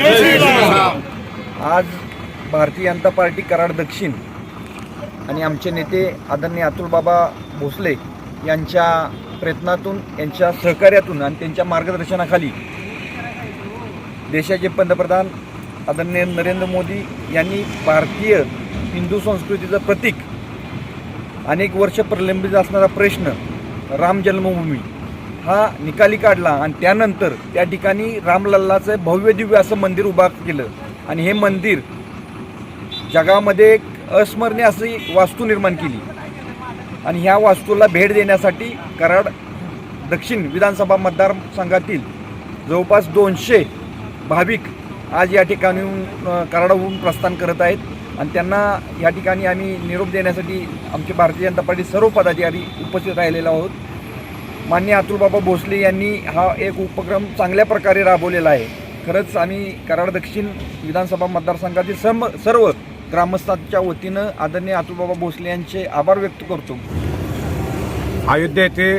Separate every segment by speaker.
Speaker 1: आज भारतीय जनता पार्टी कराड दक्षिण आणि आमचे नेते आदरणीय अतुलबाबा भोसले यांच्या प्रयत्नातून यांच्या सहकार्यातून आणि त्यांच्या मार्गदर्शनाखाली देशाचे पंतप्रधान आदरणीय नरेंद्र मोदी यांनी भारतीय हिंदू संस्कृतीचं प्रतीक अनेक वर्ष प्रलंबित असणारा प्रश्न राम जन्मभूमी. हा निकाली काढला आणि त्यानंतर त्या ठिकाणी रामलल्लाचं भव्य दिव्य असं मंदिर उभा केलं. आणि हे मंदिर जगामध्ये एक अस्मरणीय अशी वास्तू निर्माण केली. आणि ह्या वास्तूला भेट देण्यासाठी कराड दक्षिण विधानसभा मतदारसंघातील जवळपास दोनशे भाविक आज या ठिकाणीहून कराडाहून प्रस्थान करत आहेत. आणि त्यांना या ठिकाणी आम्ही निरोप देण्यासाठी आमचे भारतीय जनता पार्टी सर्व पदाधिकारी उपस्थित राहिलेलो आहोत. मान्य अतुलबाबा भोसले यांनी हा एक उपक्रम चांगल्या प्रकारे राबवलेला आहे. खरंच आम्ही कराड दक्षिण विधानसभा मतदारसंघातील सर्व सर्व ग्रामस्थांच्या वतीनं आदरणीय अतुलबाबा भोसले यांचे आभार व्यक्त करतो.
Speaker 2: अयोध्या येथे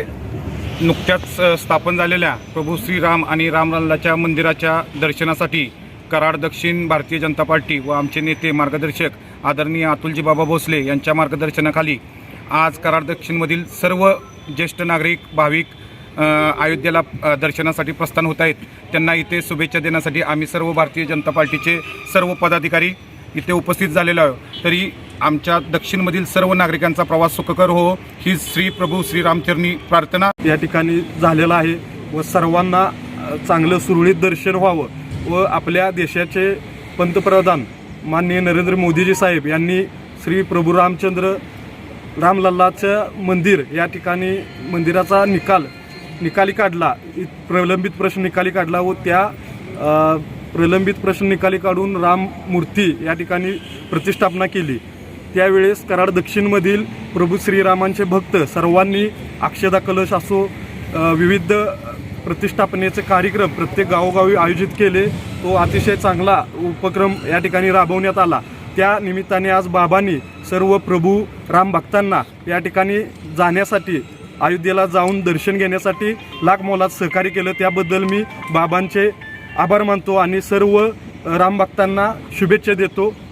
Speaker 2: नुकत्याच स्थापन झालेल्या प्रभू श्रीराम आणि रामलल्लाच्या मंदिराच्या दर्शनासाठी कराड दक्षिण भारतीय जनता पार्टी व आमचे नेते मार्गदर्शक आदरणीय अतुलजी बाबा भोसले यांच्या मार्गदर्शनाखाली आज कराड दक्षिणमधील सर्व ज्येष्ठ नागरिक भाविक अयोध्येला दर्शनासाठी प्रस्थान होत आहेत. त्यांना इथे शुभेच्छा देण्यासाठी आम्ही सर्व भारतीय जनता पार्टीचे सर्व पदाधिकारी इथे उपस्थित झालेलो आहे तरी आमच्या दक्षिणमधील सर्व नागरिकांचा प्रवास सुखकर हो ही श्री प्रभू श्रीरामचरणी प्रार्थना
Speaker 3: या ठिकाणी झालेला आहे व सर्वांना चांगलं सुरळीत दर्शन व्हावं व आपल्या देशाचे पंतप्रधान माननीय नरेंद्र मोदीजी साहेब यांनी श्री प्रभू रामचंद्र रामलल्लाचं मंदिर या ठिकाणी मंदिराचा निकाल निकाली काढला. इ- प्रलंबित प्रश्न निकाली काढला व त्या प्रलंबित प्रश्न निकाली काढून राम मूर्ती या ठिकाणी प्रतिष्ठापना केली. त्यावेळेस कराड दक्षिणमधील प्रभू श्रीरामांचे भक्त सर्वांनी अक्षदा कलश असो विविध प्रतिष्ठापनेचे कार्यक्रम प्रत्येक गावोगावी आयोजित केले. तो अतिशय चांगला उपक्रम या ठिकाणी राबवण्यात आला. त्या निमित्ताने आज बाबांनी सर्व प्रभू राम भक्तांना या ठिकाणी जाण्यासाठी अयोध्येला जाऊन दर्शन घेण्यासाठी लाख मोलात सहकार्य केलं. त्याबद्दल मी बाबांचे आभार मानतो आणि सर्व राम भक्तांना शुभेच्छा देतो.